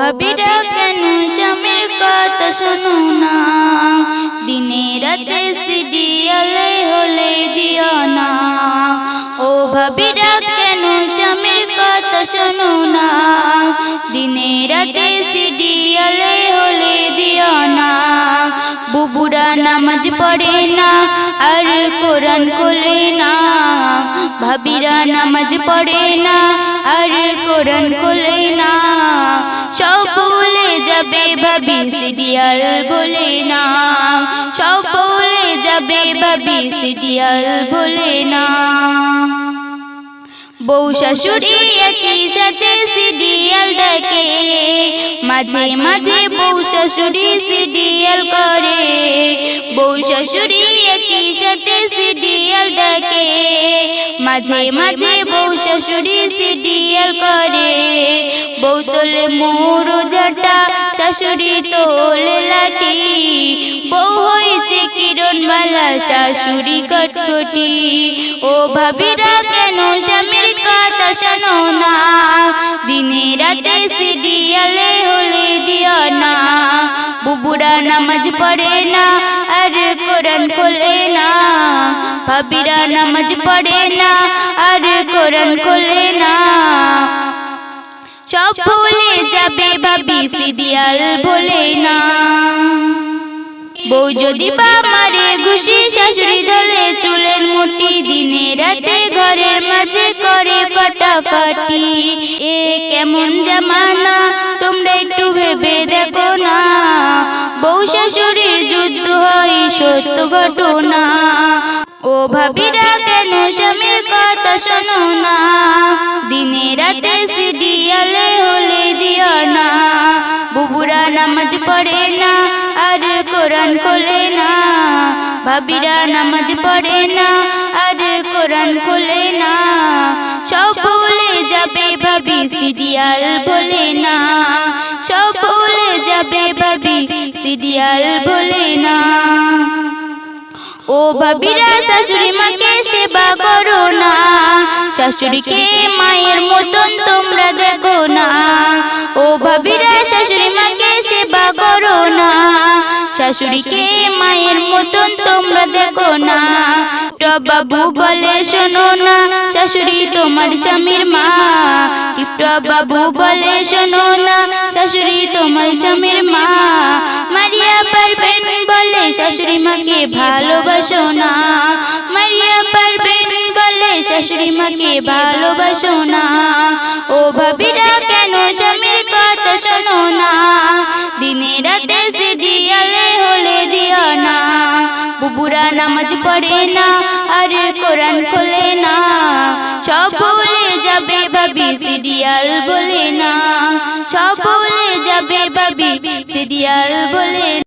ভাবিরা কেন স্বামীর কথা শোনো না। দিনে রাতে সিরিয়ালে হলে দিও না। ও ভাবিরা কেন স্বামীর কথা শোনো না। দিনে রাতে নামাজ পড়ে না, আর কোরআন খোলে না। ভাবিরা নামাজ পড়ে না, আর কোরআন খোলে না। সব ভুলে যাবে ভাবি, সিরিয়াল বলে না। সব ভুলে যাবে ভাবি, সিরিয়াল বলে না। বউ শাশুড়ি একই সাথে সিরিয়াল দেখে। মাঝে মাঝে বউ শাশুড়ি সিরিয়াল করে। একই সাথে সিরিয়াল দেখে মাঝে মাঝে বউ শাশুড়ি সিরিয়াল করে। বউ তোলে মোরজাটা শাশুড়ি তোলে লাঠি। বউ হয়েছে কিরণ মালা শাশুড়ি কটকটি। ও ভাবিরা কেন স্বামীর কথা শোনো না? দিনে রাতে সিরিয়ালে হলে দিও না। বুবুরা নামাজ পড়ে না কোরআন খোলে না ভাবিরা নামাজ পড়ে না, আর কোরআন খোলে না। সব ভুলে যাবে ভাবি, সিরিয়াল বলে না। বউ যদি বা মারে ঘুষি, শাশুড়ি দলে চুলের মুঠি দিনে রাতে ঘরের মাঝে করে ফাটাফাটি। এ কেমন জামানা, তোমরা ঘটনা ও ভাবিরা কেন স্বামীর কথা শোনো না দিনে রাতে সিরিয়ালে হলে দিও না। বুবুরা নামাজ পড়ে না, আর কোরআন খোলে না। ভাবিরা নামাজ পড়ে না, আর কোরআন খোলে না। সব ভুলে যাবে ভাবি, সিরিয়াল বলে না। সব ভুলে যাবে ভাবি, সিরিয়াল বলে না। ও ভাবিরা শাশুড়ি মাকে সেবা করো না। শাশুড়িকে মায়ের মতন তোমরা দেখো না। ও ভাবিরা শাশুড়ি মাকে সেবা করো না। শাশুড়িকে মায়ের মতন তোমরা দেখো না। বাবু বলে শোনো না, শাশুড়ি তোমার স্বামীর মা। বাবু বলে শোনো না, শাশুড়ি তোমার স্বামীর মা। শাশুড়ি মাকে ভালোবাসো না। মারিয়া পারবেন বলে শাশুড়ি মাকে ভালোবাসো না। ও ভাবিরা কেন স্বামীর কথা শোনো না? দিনে রাতে সিরিয়ালে হলে দিও না। বুবুরা নামাজ পড়ে না, আর কোরআন খোলে না। সব ভুলে যাবে ভাবি, সিরিয়াল বলে না। সব ভুলে যাবে ভাবি, সিরিয়াল বলে